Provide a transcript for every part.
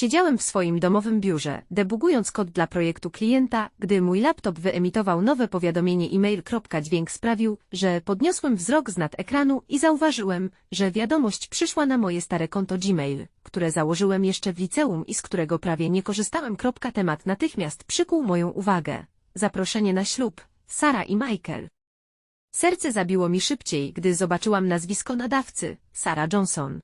Siedziałem w swoim domowym biurze, debugując kod dla projektu klienta, gdy mój laptop wyemitował nowe powiadomienie e-mail. Dźwięk sprawił, że podniosłem wzrok z nad ekranu i zauważyłem, że wiadomość przyszła na moje stare konto Gmail, które założyłem jeszcze w liceum i z którego prawie nie korzystałem. Temat natychmiast przykuł moją uwagę. Zaproszenie na ślub, Sara i Michael. Serce zabiło mi szybciej, gdy zobaczyłam nazwisko nadawcy, Sara Johnson.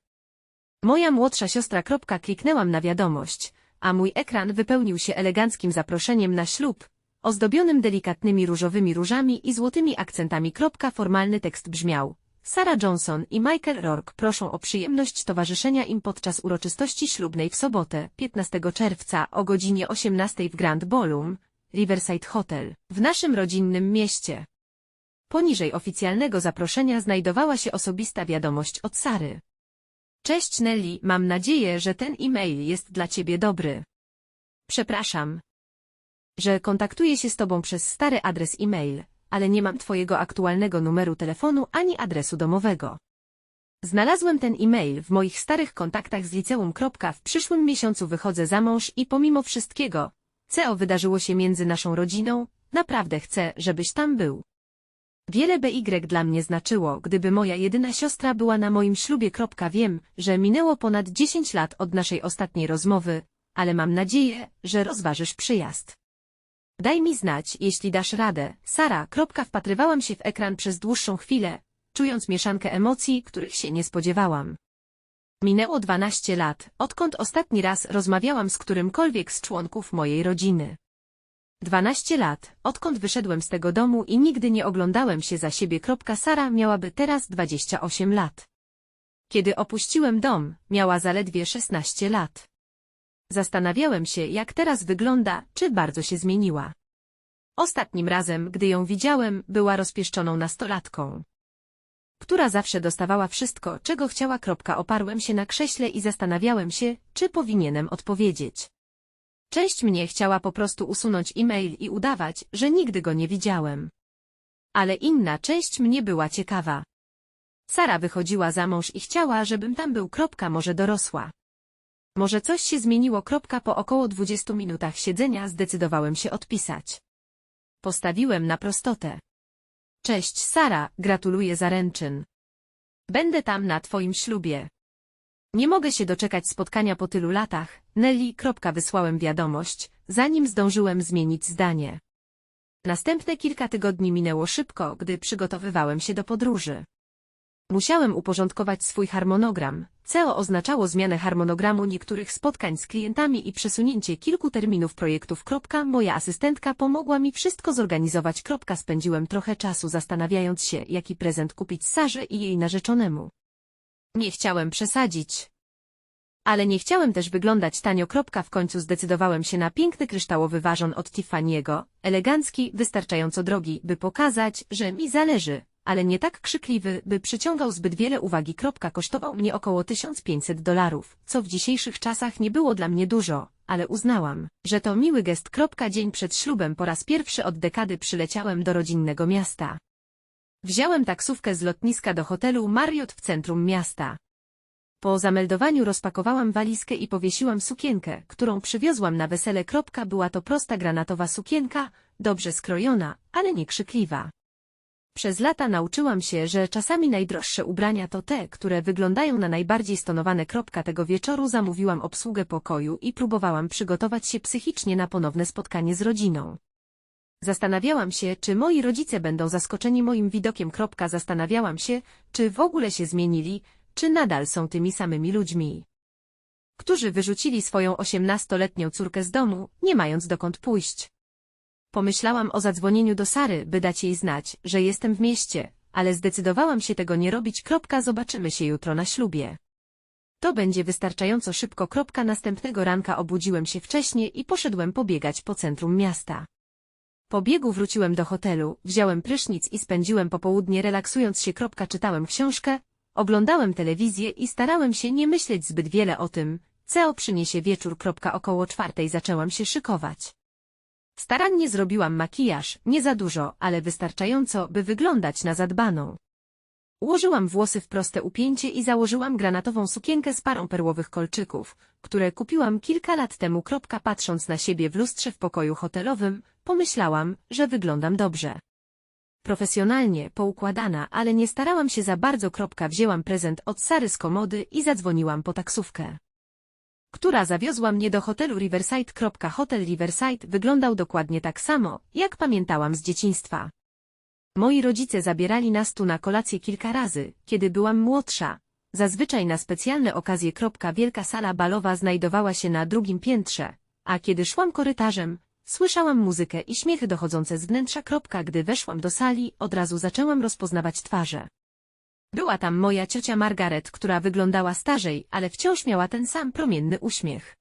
Moja młodsza siostra. Kliknęłam na wiadomość, a mój ekran wypełnił się eleganckim zaproszeniem na ślub, ozdobionym delikatnymi różowymi różami i złotymi akcentami. Formalny tekst brzmiał. Sarah Johnson i Michael Rourke proszą o przyjemność towarzyszenia im podczas uroczystości ślubnej w sobotę, 15 czerwca o godzinie 18 w Grand Ballroom, Riverside Hotel, w naszym rodzinnym mieście. Poniżej oficjalnego zaproszenia znajdowała się osobista wiadomość od Sary. Cześć Nelly, mam nadzieję, że ten e-mail jest dla ciebie dobry. Przepraszam, że kontaktuję się z tobą przez stary adres e-mail, ale nie mam twojego aktualnego numeru telefonu ani adresu domowego. Znalazłem ten e-mail w moich starych kontaktach z liceum. W przyszłym miesiącu wychodzę za mąż i pomimo wszystkiego, co wydarzyło się między naszą rodziną, naprawdę chcę, żebyś tam był. Wiele BY dla mnie znaczyło, gdyby moja jedyna siostra była na moim ślubie. Wiem, że minęło ponad 10 lat od naszej ostatniej rozmowy, ale mam nadzieję, że rozważysz przyjazd. Daj mi znać, jeśli dasz radę. Sara. Wpatrywałam się w ekran przez dłuższą chwilę, czując mieszankę emocji, których się nie spodziewałam. Minęło 12 lat, odkąd ostatni raz rozmawiałam z którymkolwiek z członków mojej rodziny. 12 lat, odkąd wyszedłem z tego domu i nigdy nie oglądałem się za siebie. Sara miałaby teraz 28 lat. Kiedy opuściłem dom, miała zaledwie 16 lat. Zastanawiałem się, jak teraz wygląda, czy bardzo się zmieniła. Ostatnim razem, gdy ją widziałem, była rozpieszczoną nastolatką, która zawsze dostawała wszystko, czego chciała. Oparłem się na krześle i zastanawiałem się, czy powinienem odpowiedzieć. Część mnie chciała po prostu usunąć e-mail i udawać, że nigdy go nie widziałem. Ale inna część mnie była ciekawa. Sara wychodziła za mąż i chciała, żebym tam był. Może dorosła. Może coś się zmieniło. Po około 20 minutach siedzenia zdecydowałem się odpisać. Postawiłem na prostotę. Cześć Sara, gratuluję zaręczyn. Będę tam na twoim ślubie. Nie mogę się doczekać spotkania po tylu latach, Nelly. Wysłałem wiadomość, zanim zdążyłem zmienić zdanie. Następne kilka tygodni minęło szybko, gdy przygotowywałem się do podróży. Musiałem uporządkować swój harmonogram. CEO oznaczało zmianę harmonogramu niektórych spotkań z klientami i przesunięcie kilku terminów projektów. Moja asystentka pomogła mi wszystko zorganizować. Spędziłem trochę czasu zastanawiając się, jaki prezent kupić Sarze i jej narzeczonemu. Nie chciałem przesadzić. Ale nie chciałem też wyglądać tanio. W końcu zdecydowałem się na piękny kryształowy ważon od Tiffany'ego, elegancki, wystarczająco drogi, by pokazać, że mi zależy, ale nie tak krzykliwy, by przyciągał zbyt wiele uwagi. Kosztował mnie około 1500 dolarów, co w dzisiejszych czasach nie było dla mnie dużo, ale uznałam, że to miły gest. Dzień przed ślubem po raz pierwszy od dekady przyleciałem do rodzinnego miasta. Wziąłem taksówkę z lotniska do hotelu Marriott w centrum miasta. Po zameldowaniu rozpakowałam walizkę i powiesiłam sukienkę, którą przywiozłam na wesele. Była to prosta granatowa sukienka, dobrze skrojona, ale nie krzykliwa. Przez lata nauczyłam się, że czasami najdroższe ubrania to te, które wyglądają na najbardziej stonowane. Tego wieczoru zamówiłam obsługę pokoju i próbowałam przygotować się psychicznie na ponowne spotkanie z rodziną. Zastanawiałam się, czy moi rodzice będą zaskoczeni moim widokiem. Zastanawiałam się, czy w ogóle się zmienili, czy nadal są tymi samymi ludźmi, którzy wyrzucili swoją osiemnastoletnią córkę z domu, nie mając dokąd pójść. Pomyślałam o zadzwonieniu do Sary, by dać jej znać, że jestem w mieście, ale zdecydowałam się tego nie robić. Zobaczymy się jutro na ślubie. To będzie wystarczająco szybko. Następnego ranka obudziłem się wcześnie i poszedłem pobiegać po centrum miasta. Po biegu wróciłem do hotelu, wziąłem prysznic i spędziłem popołudnie relaksując się. Czytałem książkę, oglądałem telewizję i starałem się nie myśleć zbyt wiele o tym, co przyniesie wieczór. Około czwartej zaczęłam się szykować. Starannie zrobiłam makijaż, nie za dużo, ale wystarczająco, by wyglądać na zadbaną. Ułożyłam włosy w proste upięcie i założyłam granatową sukienkę z parą perłowych kolczyków, które kupiłam kilka lat temu. Patrząc na siebie w lustrze w pokoju hotelowym, pomyślałam, że wyglądam dobrze. Profesjonalnie, poukładana, ale nie starałam się za bardzo. Kropka, wzięłam prezent od Sary z komody i zadzwoniłam po taksówkę która zawiozła mnie do hotelu Riverside. Hotel Riverside wyglądał dokładnie tak samo, jak pamiętałam z dzieciństwa. Moi rodzice zabierali nas tu na kolację kilka razy, kiedy byłam młodsza. Zazwyczaj na specjalne okazje. Wielka sala balowa znajdowała się na drugim piętrze, a kiedy szłam korytarzem, słyszałam muzykę i śmiechy dochodzące z wnętrza. Gdy weszłam do sali, od razu zaczęłam rozpoznawać twarze. Była tam moja ciocia Margaret, która wyglądała starzej, ale wciąż miała ten sam promienny uśmiech.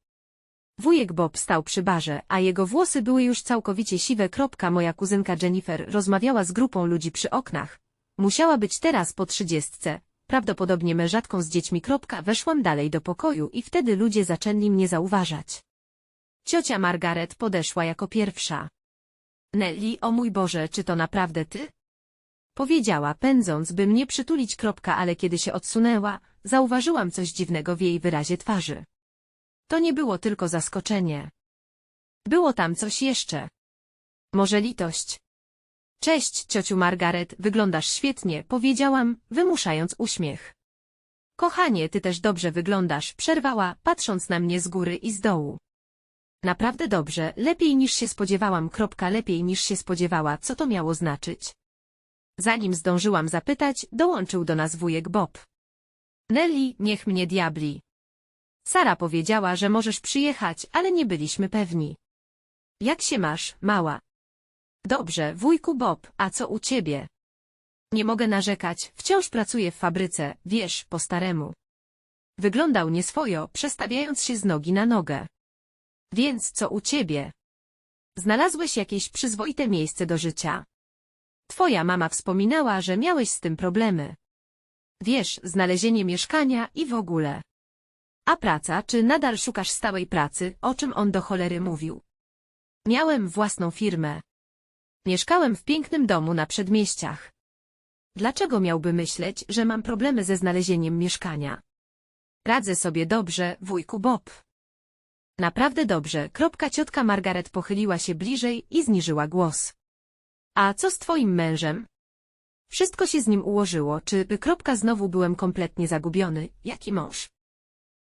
Wujek Bob stał przy barze, a jego włosy były już całkowicie siwe. Moja kuzynka Jennifer rozmawiała z grupą ludzi przy oknach. Musiała być teraz po trzydziestce, prawdopodobnie mężatką z dziećmi. Weszłam dalej do pokoju i wtedy ludzie zaczęli mnie zauważać. Ciocia Margaret podeszła jako pierwsza. Nelly, o mój Boże, czy to naprawdę ty? Powiedziała, pędząc, by mnie przytulić. Kropka, ale kiedy się odsunęła, zauważyłam coś dziwnego w jej wyrazie twarzy. To nie było tylko zaskoczenie. Było tam coś jeszcze. Może litość. Cześć, ciociu Margaret, wyglądasz świetnie, powiedziałam, wymuszając uśmiech. Kochanie, ty też dobrze wyglądasz, przerwała, patrząc na mnie z góry i z dołu. Naprawdę dobrze, lepiej niż się spodziewałam. Kropka, lepiej niż się spodziewała, co to miało znaczyć? Zanim zdążyłam zapytać, dołączył do nas wujek Bob. Nelly, niech mnie diabli. Sara powiedziała, że możesz przyjechać, ale nie byliśmy pewni. Jak się masz, mała? Dobrze, wujku Bob, a co u ciebie? Nie mogę narzekać, wciąż pracuję w fabryce, wiesz, po staremu. Wyglądał nieswojo, przestawiając się z nogi na nogę. Więc co u ciebie? Znalazłeś jakieś przyzwoite miejsce do życia? Twoja mama wspominała, że miałeś z tym problemy. Wiesz, znalezienie mieszkania i w ogóle. A praca, czy nadal szukasz stałej pracy, o czym on do cholery mówił? Miałem własną firmę. Mieszkałem w pięknym domu na przedmieściach. Dlaczego miałby myśleć, że mam problemy ze znalezieniem mieszkania? Radzę sobie dobrze, wujku Bob. Naprawdę dobrze. Kropka ciotka Margaret pochyliła się bliżej i zniżyła głos. A co z twoim mężem? Wszystko się z nim ułożyło, czy kropka znowu byłem kompletnie zagubiony, jaki mąż?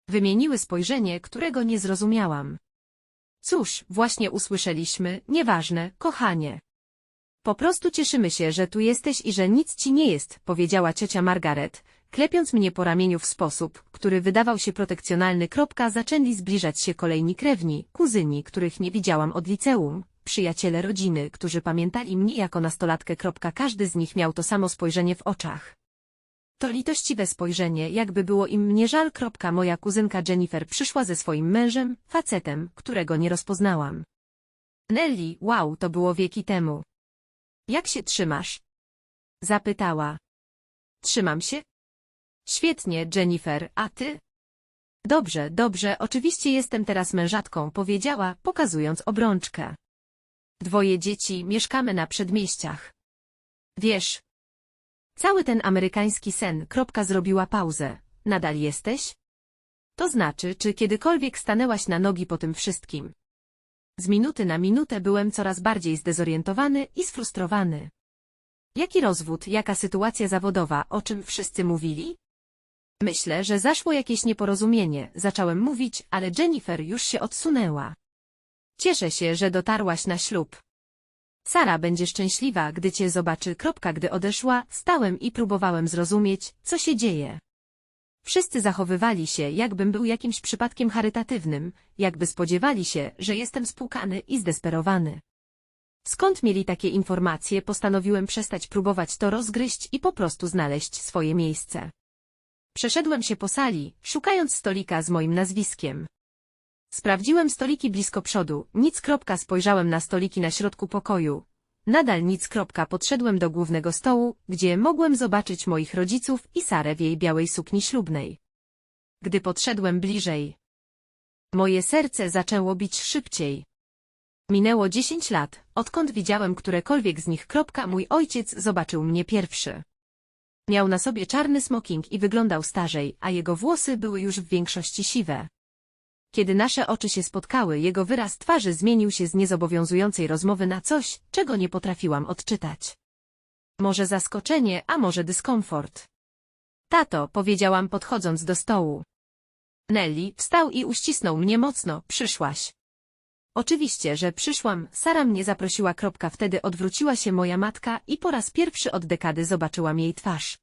Wymieniły spojrzenie, którego nie zrozumiałam. Cóż, właśnie usłyszeliśmy, nieważne, kochanie. Po prostu cieszymy się, że tu jesteś i że nic ci nie jest, powiedziała ciocia Margaret, klepiąc mnie po ramieniu w sposób, który wydawał się protekcjonalny. Zaczęli zbliżać się kolejni krewni, kuzyni, których nie widziałam od liceum, przyjaciele rodziny, którzy pamiętali mnie jako nastolatkę. Każdy z nich miał to samo spojrzenie w oczach. To litościwe spojrzenie, jakby było im mnie żal. Moja kuzynka Jennifer przyszła ze swoim mężem, facetem, którego nie rozpoznałam. Nelly, wow, to było wieki temu. Jak się trzymasz? Zapytała. Trzymam się? Świetnie, Jennifer, a ty? Dobrze, dobrze, oczywiście jestem teraz mężatką, powiedziała, pokazując obrączkę. Dwoje dzieci, mieszkamy na przedmieściach. Wiesz, cały ten amerykański sen, kropka zrobiła pauzę. Nadal jesteś? To znaczy, czy kiedykolwiek stanęłaś na nogi po tym wszystkim? Z minuty na minutę byłem coraz bardziej zdezorientowany i sfrustrowany. Jaki rozwód, jaka sytuacja zawodowa, o czym wszyscy mówili? Myślę, że zaszło jakieś nieporozumienie, zacząłem mówić, ale Jennifer już się odsunęła. Cieszę się, że dotarłaś na ślub. Sara będzie szczęśliwa, gdy cię zobaczy. Kropka, gdy odeszła, stałem i próbowałem zrozumieć, co się dzieje. Wszyscy zachowywali się, jakbym był jakimś przypadkiem charytatywnym, jakby spodziewali się, że jestem spłukany i zdesperowany. Skąd mieli takie informacje, postanowiłem przestać próbować to rozgryźć i po prostu znaleźć swoje miejsce. Przeszedłem się po sali, szukając stolika z moim nazwiskiem. Sprawdziłem stoliki blisko przodu, nic kropka spojrzałem na stoliki na środku pokoju. Nadal nic kropka podszedłem do głównego stołu, gdzie mogłem zobaczyć moich rodziców i Sarę w jej białej sukni ślubnej. Gdy podszedłem bliżej, moje serce zaczęło bić szybciej. Minęło dziesięć lat, odkąd widziałem którekolwiek z nich kropka mój ojciec zobaczył mnie pierwszy. Miał na sobie czarny smoking i wyglądał starzej, a jego włosy były już w większości siwe. Kiedy nasze oczy się spotkały, jego wyraz twarzy zmienił się z niezobowiązującej rozmowy na coś, czego nie potrafiłam odczytać. Może zaskoczenie, a może dyskomfort. Tato, powiedziałam podchodząc do stołu. Nelly wstał i uścisnął mnie mocno, przyszłaś. Oczywiście, że przyszłam, Sara mnie zaprosiła. Kropka. Wtedy odwróciła się moja matka i po raz pierwszy od dekady zobaczyłam jej twarz.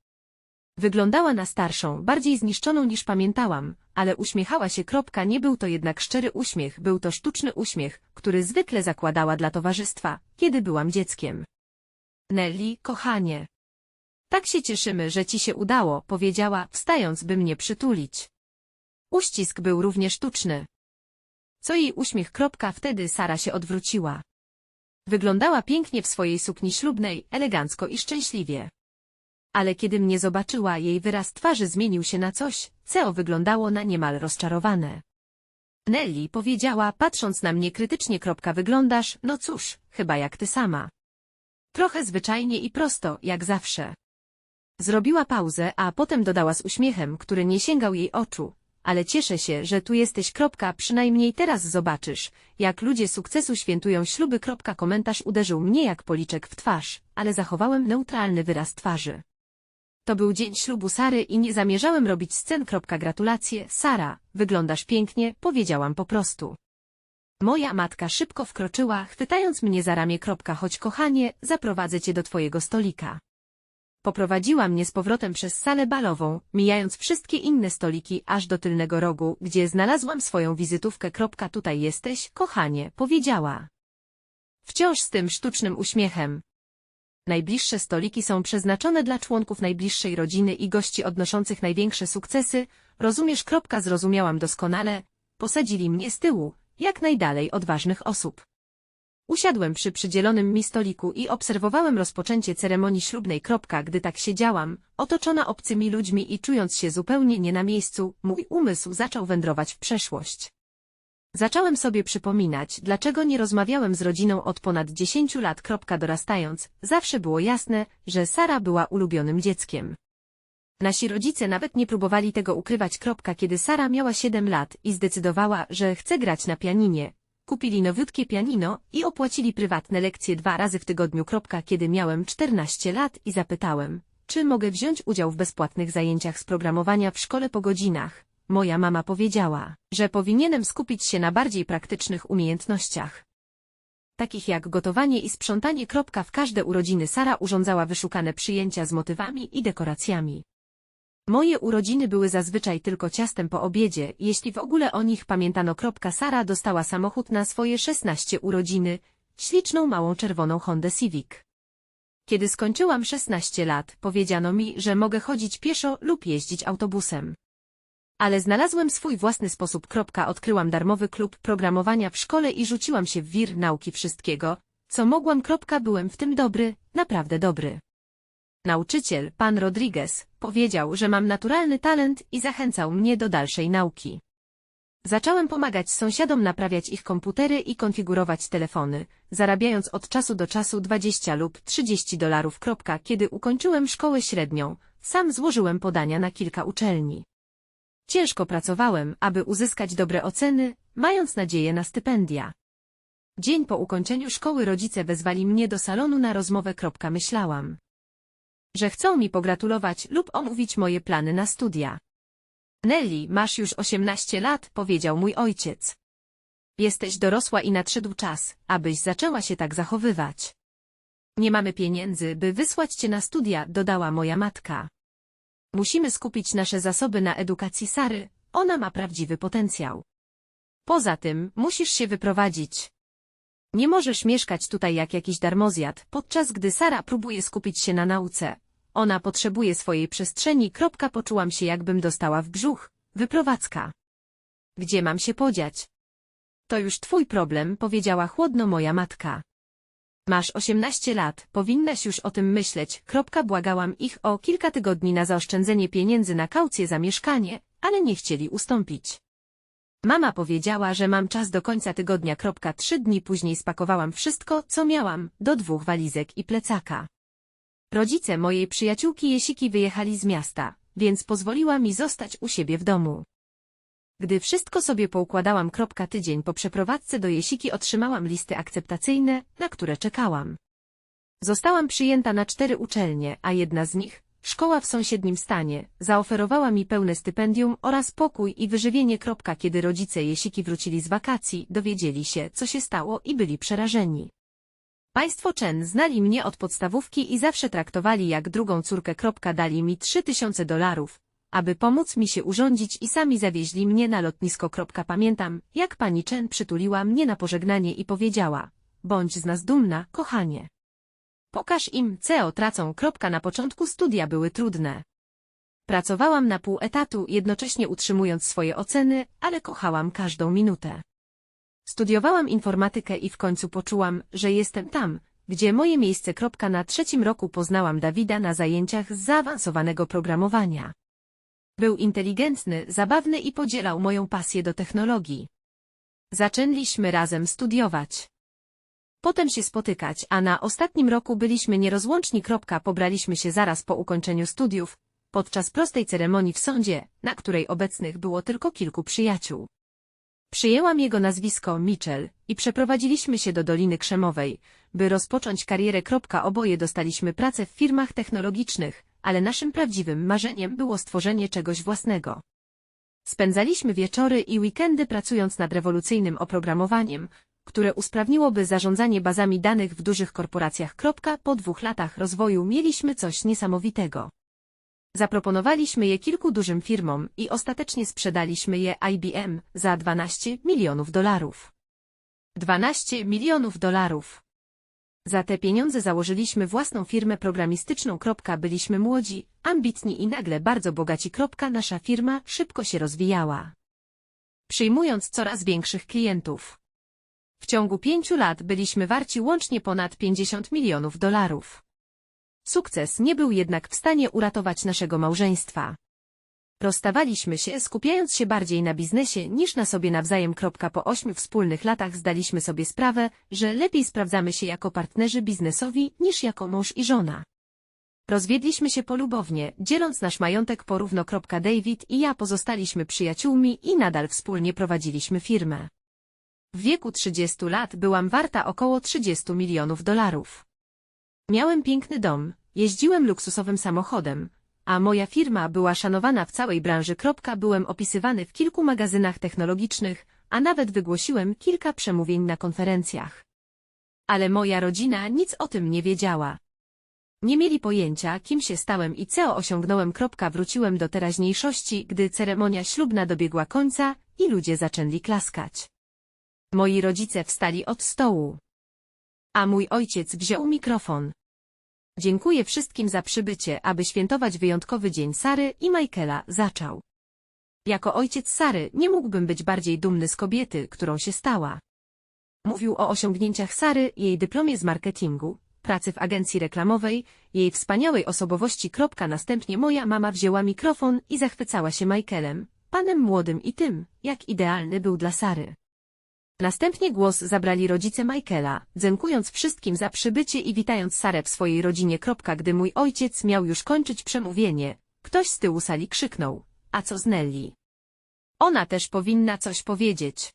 Wyglądała na starszą, bardziej zniszczoną niż pamiętałam, ale uśmiechała się. Kropka. Nie był to jednak szczery uśmiech, był to sztuczny uśmiech, który zwykle zakładała dla towarzystwa, kiedy byłam dzieckiem. Nelly, kochanie. Tak się cieszymy, że ci się udało, powiedziała, wstając, by mnie przytulić. Uścisk był równie sztuczny. Co jej uśmiech. Kropka. Wtedy Sara się odwróciła. Wyglądała pięknie w swojej sukni ślubnej, elegancko i szczęśliwie. Ale kiedy mnie zobaczyła, jej wyraz twarzy zmienił się na coś, co wyglądało na niemal rozczarowane. Nelly powiedziała, patrząc na mnie krytycznie. Kropka, wyglądasz, no cóż, chyba jak ty sama. Trochę zwyczajnie i prosto, jak zawsze. Zrobiła pauzę, a potem dodała z uśmiechem, który nie sięgał jej oczu. Ale cieszę się, że tu jesteś. Kropka, przynajmniej teraz zobaczysz, jak ludzie sukcesu świętują śluby. Kropka, komentarz uderzył mnie jak policzek w twarz, ale zachowałem neutralny wyraz twarzy. To był dzień ślubu Sary i nie zamierzałem robić scen. Kropka, gratulacje, Sara, wyglądasz pięknie, powiedziałam po prostu. Moja matka szybko wkroczyła, chwytając mnie za ramię. Kropka, choć kochanie, zaprowadzę cię do twojego stolika. Poprowadziła mnie z powrotem przez salę balową, mijając wszystkie inne stoliki aż do tylnego rogu, gdzie znalazłam swoją wizytówkę. Tutaj jesteś, kochanie, powiedziała. Wciąż z tym sztucznym uśmiechem. Najbliższe stoliki są przeznaczone dla członków najbliższej rodziny i gości odnoszących największe sukcesy. Rozumiesz? Zrozumiałam doskonale. Posadzili mnie z tyłu, jak najdalej od ważnych osób. Usiadłem przy przydzielonym mi stoliku i obserwowałem rozpoczęcie ceremonii ślubnej. Kropka, gdy tak siedziałam, otoczona obcymi ludźmi i czując się zupełnie nie na miejscu, mój umysł zaczął wędrować w przeszłość. Zacząłem sobie przypominać, dlaczego nie rozmawiałem z rodziną od ponad 10 lat. Kropka dorastając, zawsze było jasne, że Sara była ulubionym dzieckiem. Nasi rodzice nawet nie próbowali tego ukrywać. Kropka, kiedy Sara miała 7 lat i zdecydowała, że chce grać na pianinie, kupili nowiutkie pianino i opłacili prywatne lekcje dwa razy w tygodniu. Kiedy miałem 14 lat i zapytałem, czy mogę wziąć udział w bezpłatnych zajęciach z programowania w szkole po godzinach. Moja mama powiedziała, że powinienem skupić się na bardziej praktycznych umiejętnościach. Takich jak gotowanie i sprzątanie. W każde urodziny Sara urządzała wyszukane przyjęcia z motywami i dekoracjami. Moje urodziny były zazwyczaj tylko ciastem po obiedzie, jeśli w ogóle o nich pamiętano. Sara dostała samochód na swoje 16 urodziny, śliczną małą czerwoną Hondę Civic. Kiedy skończyłam 16 lat, powiedziano mi, że mogę chodzić pieszo lub jeździć autobusem. Ale znalazłem swój własny sposób. Odkryłam darmowy klub programowania w szkole i rzuciłam się w wir nauki wszystkiego, co mogłam. Byłem w tym dobry, naprawdę dobry. Nauczyciel, pan Rodriguez, powiedział, że mam naturalny talent i zachęcał mnie do dalszej nauki. Zacząłem pomagać sąsiadom naprawiać ich komputery i konfigurować telefony, zarabiając od czasu do czasu 20 lub 30 dolarów. Kiedy ukończyłem szkołę średnią, sam złożyłem podania na kilka uczelni. Ciężko pracowałem, aby uzyskać dobre oceny, mając nadzieję na stypendia. Dzień po ukończeniu szkoły rodzice wezwali mnie do salonu na rozmowę. Myślałam, że chcą mi pogratulować lub omówić moje plany na studia. Nelly, masz już 18 lat, powiedział mój ojciec. Jesteś dorosła i nadszedł czas, abyś zaczęła się tak zachowywać. Nie mamy pieniędzy, by wysłać cię na studia, dodała moja matka. Musimy skupić nasze zasoby na edukacji Sary, ona ma prawdziwy potencjał. Poza tym, musisz się wyprowadzić. Nie możesz mieszkać tutaj jak jakiś darmozjad, podczas gdy Sara próbuje skupić się na nauce. Ona potrzebuje swojej przestrzeni. Kropka poczułam się jakbym dostała w brzuch. Wyprowadzka. Gdzie mam się podziać? To już twój problem, powiedziała chłodno moja matka. Masz 18 lat, powinnaś już o tym myśleć. Kropka błagałam ich o kilka tygodni na zaoszczędzenie pieniędzy na kaucję za mieszkanie, ale nie chcieli ustąpić. Mama powiedziała, że mam czas do końca tygodnia. Trzy dni później spakowałam wszystko, co miałam, do dwóch walizek i plecaka. Rodzice mojej przyjaciółki Jesiki wyjechali z miasta, więc pozwoliła mi zostać u siebie w domu. Gdy wszystko sobie poukładałam tydzień po przeprowadzce do Jesiki otrzymałam listy akceptacyjne, na które czekałam. Zostałam przyjęta na cztery uczelnie, a jedna z nich, szkoła w sąsiednim stanie, zaoferowała mi pełne stypendium oraz pokój i wyżywienie. Kiedy rodzice Jesiki wrócili z wakacji, dowiedzieli się, co się stało i byli przerażeni. Państwo Chen znali mnie od podstawówki i zawsze traktowali jak drugą córkę. Dali mi 3000 dolarów, aby pomóc mi się urządzić i sami zawieźli mnie na lotnisko. Pamiętam, jak pani Chen przytuliła mnie na pożegnanie i powiedziała, bądź z nas dumna, kochanie. Pokaż im, co tracą. Kropka, Na początku studia były trudne. Pracowałam na pół etatu, jednocześnie utrzymując swoje oceny, ale kochałam każdą minutę. Studiowałam informatykę i w końcu poczułam, że jestem tam, gdzie moje miejsce. Kropka, Na trzecim roku poznałam Dawida na zajęciach z zaawansowanego programowania. Był inteligentny, zabawny i podzielał moją pasję do technologii. Zaczęliśmy razem studiować. Potem się spotykać, a na ostatnim roku byliśmy nierozłączni. Pobraliśmy się zaraz po ukończeniu studiów, podczas prostej ceremonii w sądzie, na której obecnych było tylko kilku przyjaciół. Przyjęłam jego nazwisko Mitchell i przeprowadziliśmy się do Doliny Krzemowej, by rozpocząć karierę. Oboje dostaliśmy pracę w firmach technologicznych, ale naszym prawdziwym marzeniem było stworzenie czegoś własnego. Spędzaliśmy wieczory i weekendy pracując nad rewolucyjnym oprogramowaniem, które usprawniłoby zarządzanie bazami danych w dużych korporacjach. Po dwóch latach rozwoju mieliśmy coś niesamowitego. Zaproponowaliśmy je kilku dużym firmom i ostatecznie sprzedaliśmy je IBM za 12 milionów dolarów. 12 milionów dolarów. Za te pieniądze założyliśmy własną firmę programistyczną. Byliśmy młodzi, ambitni i nagle bardzo bogaci. Nasza firma szybko się rozwijała. Przyjmując coraz większych klientów. W ciągu pięciu lat byliśmy warci łącznie ponad 50 milionów dolarów. Sukces nie był jednak w stanie uratować naszego małżeństwa. Rozstawaliśmy się, skupiając się bardziej na biznesie niż na sobie nawzajem. Po ośmiu wspólnych latach zdaliśmy sobie sprawę, że lepiej sprawdzamy się jako partnerzy biznesowi niż jako mąż i żona. Rozwiedliśmy się polubownie, dzieląc nasz majątek porówno. David i ja pozostaliśmy przyjaciółmi i nadal wspólnie prowadziliśmy firmę. W wieku 30 lat byłam warta około 30 milionów dolarów. Miałem piękny dom, jeździłem luksusowym samochodem, a moja firma była szanowana w całej branży. Byłem opisywany w kilku magazynach technologicznych, a nawet wygłosiłem kilka przemówień na konferencjach. Ale moja rodzina nic o tym nie wiedziała. Nie mieli pojęcia, kim się stałem i co osiągnąłem. Wróciłem do teraźniejszości, gdy ceremonia ślubna dobiegła końca i ludzie zaczęli klaskać. Moi rodzice wstali od stołu. A mój ojciec wziął mikrofon. Dziękuję wszystkim za przybycie, aby świętować wyjątkowy dzień Sary i Michaela, zaczął. Jako ojciec Sary nie mógłbym być bardziej dumny z kobiety, którą się stała. Mówił o osiągnięciach Sary, jej dyplomie z marketingu, pracy w agencji reklamowej, jej wspaniałej osobowości. Następnie moja mama wzięła mikrofon i zachwycała się Michaelem, panem młodym i tym, jak idealny był dla Sary. Następnie głos zabrali rodzice Michaela, dziękując wszystkim za przybycie i witając Sarę w swojej rodzinie. Gdy mój ojciec miał już kończyć przemówienie, ktoś z tyłu sali krzyknął, a co z Nelly? Ona też powinna coś powiedzieć.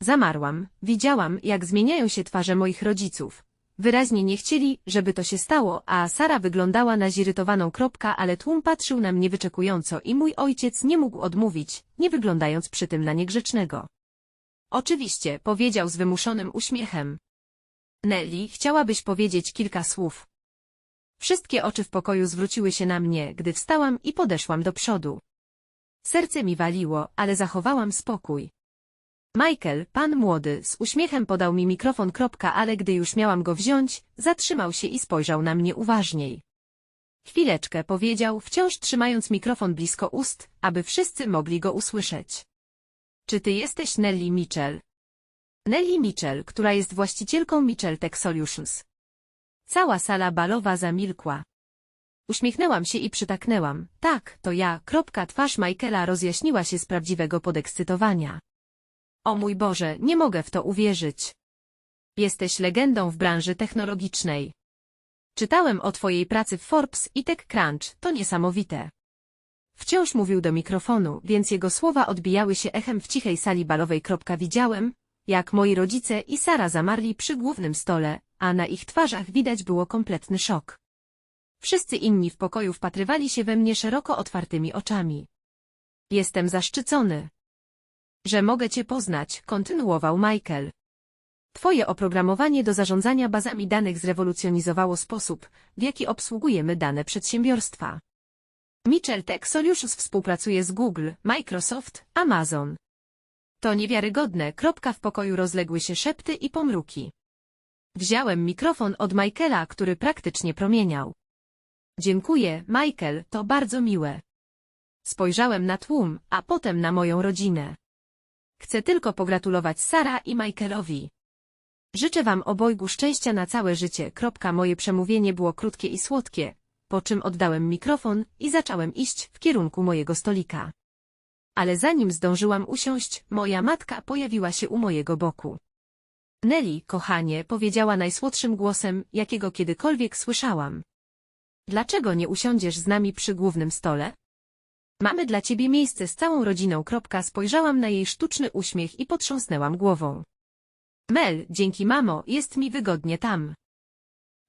Zamarłam, widziałam, jak zmieniają się twarze moich rodziców. Wyraźnie nie chcieli, żeby to się stało, a Sara wyglądała na zirytowaną. Ale tłum patrzył na mnie wyczekująco i mój ojciec nie mógł odmówić, nie wyglądając przy tym na niegrzecznego. Oczywiście, powiedział z wymuszonym uśmiechem. Nelly, chciałabyś powiedzieć kilka słów. Wszystkie oczy w pokoju zwróciły się na mnie, gdy wstałam i podeszłam do przodu. Serce mi waliło, ale zachowałam spokój. Michael, pan młody, z uśmiechem podał mi mikrofon. Ale gdy już miałam go wziąć, zatrzymał się i spojrzał na mnie uważniej. Chwileczkę powiedział, wciąż trzymając mikrofon blisko ust, aby wszyscy mogli go usłyszeć. Czy ty jesteś Nelly Mitchell? Nelly Mitchell, która jest właścicielką Mitchell Tech Solutions. Cała sala balowa zamilkła. Uśmiechnęłam się i przytaknęłam. Tak, to ja. Kropka twarz Michaela rozjaśniła się z prawdziwego podekscytowania. O mój Boże, nie mogę w to uwierzyć. Jesteś legendą w branży technologicznej. Czytałem o twojej pracy w Forbes i TechCrunch, to niesamowite. Wciąż mówił do mikrofonu, więc jego słowa odbijały się echem w cichej sali balowej. Widziałem, jak moi rodzice i Sara zamarli przy głównym stole, a na ich twarzach widać było kompletny szok. Wszyscy inni w pokoju wpatrywali się we mnie szeroko otwartymi oczami. Jestem zaszczycony. Że mogę cię poznać, kontynuował Michael. Twoje oprogramowanie do zarządzania bazami danych zrewolucjonizowało sposób, w jaki obsługujemy dane przedsiębiorstwa. Mitchell Tech Solutions współpracuje z Google, Microsoft, Amazon. To niewiarygodne, kropka w pokoju rozległy się szepty i pomruki. Wziąłem mikrofon od Michaela, który praktycznie promieniał. Dziękuję, Michael, to bardzo miłe. Spojrzałem na tłum, a potem na moją rodzinę. Chcę tylko pogratulować Sara i Michaelowi. Życzę wam obojgu szczęścia na całe życie. Kropka moje przemówienie było krótkie i słodkie, po czym oddałem mikrofon i zacząłem iść w kierunku mojego stolika. Ale zanim zdążyłam usiąść, moja matka pojawiła się u mojego boku. Nelly, kochanie, powiedziała najsłodszym głosem, jakiego kiedykolwiek słyszałam. Dlaczego nie usiądziesz z nami przy głównym stole? Mamy dla ciebie miejsce z całą rodziną. Spojrzałam na jej sztuczny uśmiech i potrząsnęłam głową. Mel, dzięki mamo, jest mi wygodnie tam.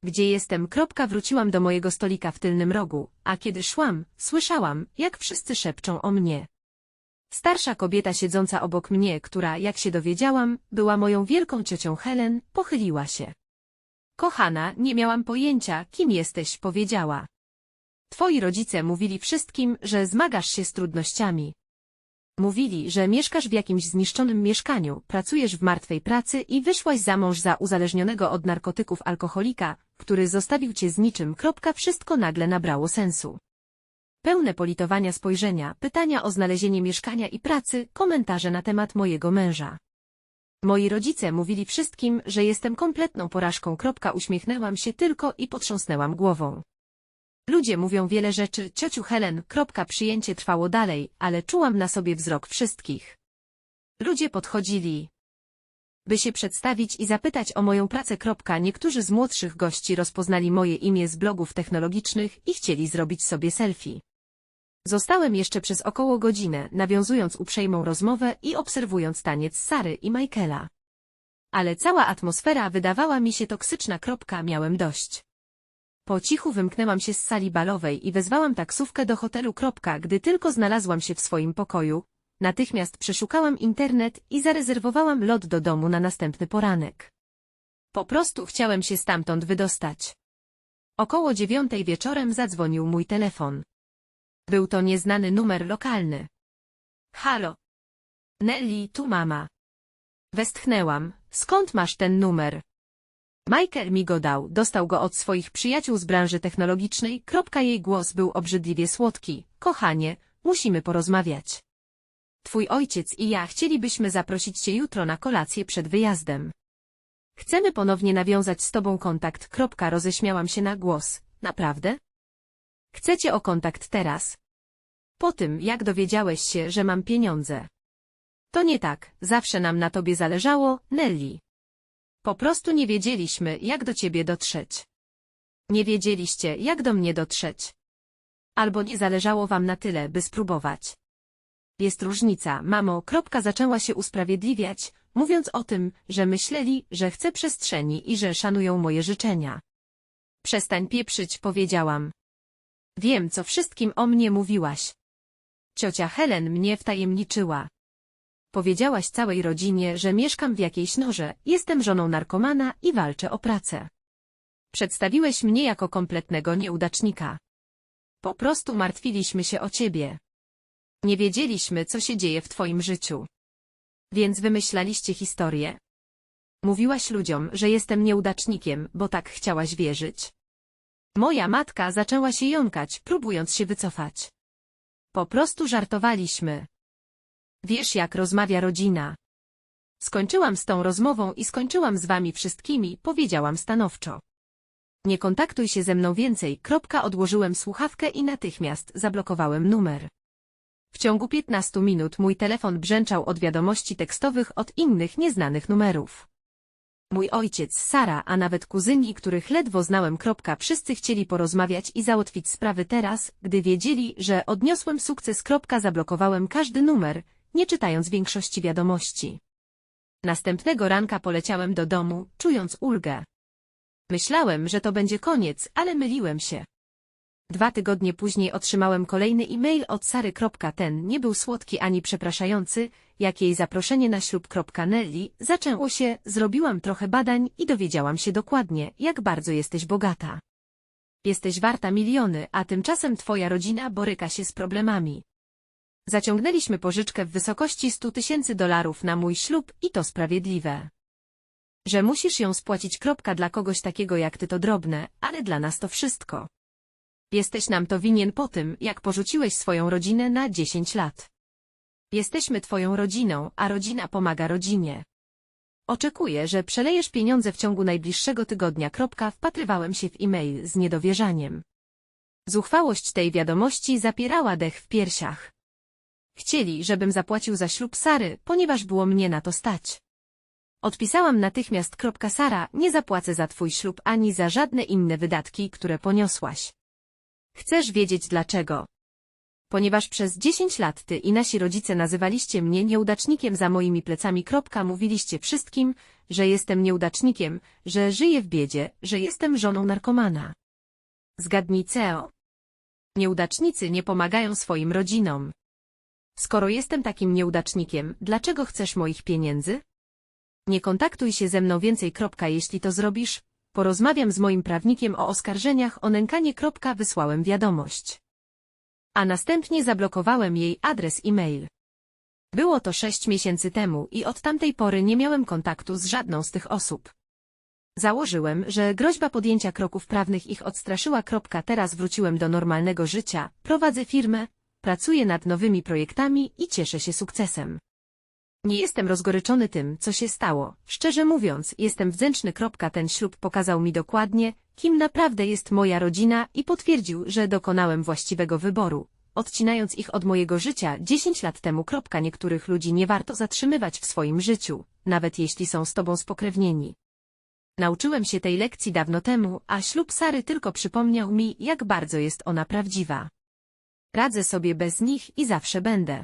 Gdzie jestem? Kropka, wróciłam do mojego stolika w tylnym rogu, a kiedy szłam, słyszałam, jak wszyscy szepczą o mnie. Starsza kobieta siedząca obok mnie, która, jak się dowiedziałam, była moją wielką ciocią Helen, pochyliła się. Kochana, nie miałam pojęcia, kim jesteś, powiedziała. Twoi rodzice mówili wszystkim, że zmagasz się z trudnościami. Mówili, że mieszkasz w jakimś zniszczonym mieszkaniu, pracujesz w martwej pracy i wyszłaś za mąż za uzależnionego od narkotyków alkoholika, który zostawił cię z niczym. Wszystko nagle nabrało sensu. Pełne politowania spojrzenia, pytania o znalezienie mieszkania i pracy, komentarze na temat mojego męża. Moi rodzice mówili wszystkim, że jestem kompletną porażką. Uśmiechnęłam się tylko i potrząsnęłam głową. Ludzie mówią wiele rzeczy, ciociu Helen, przyjęcie trwało dalej, ale czułam na sobie wzrok wszystkich. Ludzie podchodzili, by się przedstawić i zapytać o moją pracę. Niektórzy z młodszych gości rozpoznali moje imię z blogów technologicznych i chcieli zrobić sobie selfie. Zostałem jeszcze przez około godzinę, nawiązując uprzejmą rozmowę i obserwując taniec Sary i Michaela. Ale cała atmosfera wydawała mi się toksyczna. Miałem dość. Po cichu wymknęłam się z sali balowej i wezwałam taksówkę do hotelu. Gdy tylko znalazłam się w swoim pokoju, natychmiast przeszukałam internet i zarezerwowałam lot do domu na następny poranek. Po prostu chciałem się stamtąd wydostać. Około dziewiątej wieczorem zadzwonił mój telefon. Był to nieznany numer lokalny. Halo. Nelly, tu mama. Westchnęłam. Skąd masz ten numer? Michael mi go dał, dostał go od swoich przyjaciół z branży technologicznej. Kropka jej głos był obrzydliwie słodki. Kochanie, musimy porozmawiać. Twój ojciec i ja chcielibyśmy zaprosić cię jutro na kolację przed wyjazdem. Chcemy ponownie nawiązać z tobą kontakt. Kropka, roześmiałam się na głos. Naprawdę? Chcecie o kontakt teraz? Po tym, jak dowiedziałeś się, że mam pieniądze. To nie tak, zawsze nam na tobie zależało, Nelly. Po prostu nie wiedzieliśmy, jak do ciebie dotrzeć. Nie wiedzieliście, jak do mnie dotrzeć. Albo nie zależało wam na tyle, by spróbować. Jest różnica, mamo. Kropka zaczęła się usprawiedliwiać, mówiąc o tym, że myśleli, że chcę przestrzeni i że szanują moje życzenia. Przestań pieprzyć, powiedziałam. Wiem, co wszystkim o mnie mówiłaś. Ciocia Helen mnie wtajemniczyła. Powiedziałaś całej rodzinie, że mieszkam w jakiejś norze, jestem żoną narkomana i walczę o pracę. Przedstawiłeś mnie jako kompletnego nieudacznika. Po prostu martwiliśmy się o ciebie. Nie wiedzieliśmy, co się dzieje w twoim życiu. Więc wymyślaliście historię? Mówiłaś ludziom, że jestem nieudacznikiem, bo tak chciałaś wierzyć. Moja matka zaczęła się jąkać, próbując się wycofać. Po prostu żartowaliśmy. Wiesz, jak rozmawia rodzina. Skończyłam z tą rozmową i skończyłam z wami wszystkimi, powiedziałam stanowczo. Nie kontaktuj się ze mną więcej, kropka odłożyłem słuchawkę i natychmiast zablokowałem numer. W ciągu 15 minut mój telefon brzęczał od wiadomości tekstowych od innych nieznanych numerów. Mój ojciec, Sara, a nawet kuzyni, których ledwo znałem. Kropka, wszyscy chcieli porozmawiać i załatwić sprawy teraz, gdy wiedzieli, że odniosłem sukces. Kropka, zablokowałem każdy numer, nie czytając większości wiadomości. Następnego ranka poleciałem do domu, czując ulgę. Myślałem, że to będzie koniec, ale myliłem się. Dwa tygodnie później otrzymałem kolejny e-mail od Sary. Ten nie był słodki ani przepraszający, jak jej zaproszenie na ślub. Nelly zaczęło się, zrobiłam trochę badań i dowiedziałam się dokładnie, jak bardzo jesteś bogata. Jesteś warta miliony, a tymczasem twoja rodzina boryka się z problemami. Zaciągnęliśmy pożyczkę w wysokości 100 tysięcy dolarów na mój ślub i to sprawiedliwe. Że musisz ją spłacić. Kropka dla kogoś takiego jak ty to drobne, ale dla nas to wszystko. Jesteś nam to winien po tym, jak porzuciłeś swoją rodzinę na 10 lat. Jesteśmy twoją rodziną, a rodzina pomaga rodzinie. Oczekuję, że przelejesz pieniądze w ciągu najbliższego tygodnia. Wpatrywałem się w e-mail z niedowierzaniem. Zuchwałość tej wiadomości zapierała dech w piersiach. Chcieli, żebym zapłacił za ślub Sary, ponieważ było mnie na to stać. Odpisałam natychmiast. Sara, nie zapłacę za twój ślub ani za żadne inne wydatki, które poniosłaś. Chcesz wiedzieć dlaczego? Ponieważ przez 10 lat ty i nasi rodzice nazywaliście mnie nieudacznikiem za moimi plecami. Kropka, mówiliście wszystkim, że jestem nieudacznikiem, że żyję w biedzie, że jestem żoną narkomana. Zgadnij CEO. Nieudacznicy nie pomagają swoim rodzinom. Skoro jestem takim nieudacznikiem, dlaczego chcesz moich pieniędzy? Nie kontaktuj się ze mną więcej. Jeśli to zrobisz, porozmawiam z moim prawnikiem o oskarżeniach o nękanie. Wysłałem wiadomość. A następnie zablokowałem jej adres e-mail. Było to sześć miesięcy temu i od tamtej pory nie miałem kontaktu z żadną z tych osób. Założyłem, że groźba podjęcia kroków prawnych ich odstraszyła. Teraz wróciłem do normalnego życia, prowadzę firmę, pracuję nad nowymi projektami i cieszę się sukcesem. Nie jestem rozgoryczony tym, co się stało. Szczerze mówiąc, jestem wdzięczny. Ten ślub pokazał mi dokładnie, kim naprawdę jest moja rodzina i potwierdził, że dokonałem właściwego wyboru, odcinając ich od mojego życia 10 lat temu. Niektórych ludzi nie warto zatrzymywać w swoim życiu, nawet jeśli są z tobą spokrewnieni. Nauczyłem się tej lekcji dawno temu, a ślub Sary tylko przypomniał mi, jak bardzo jest ona prawdziwa. Radzę sobie bez nich i zawsze będę.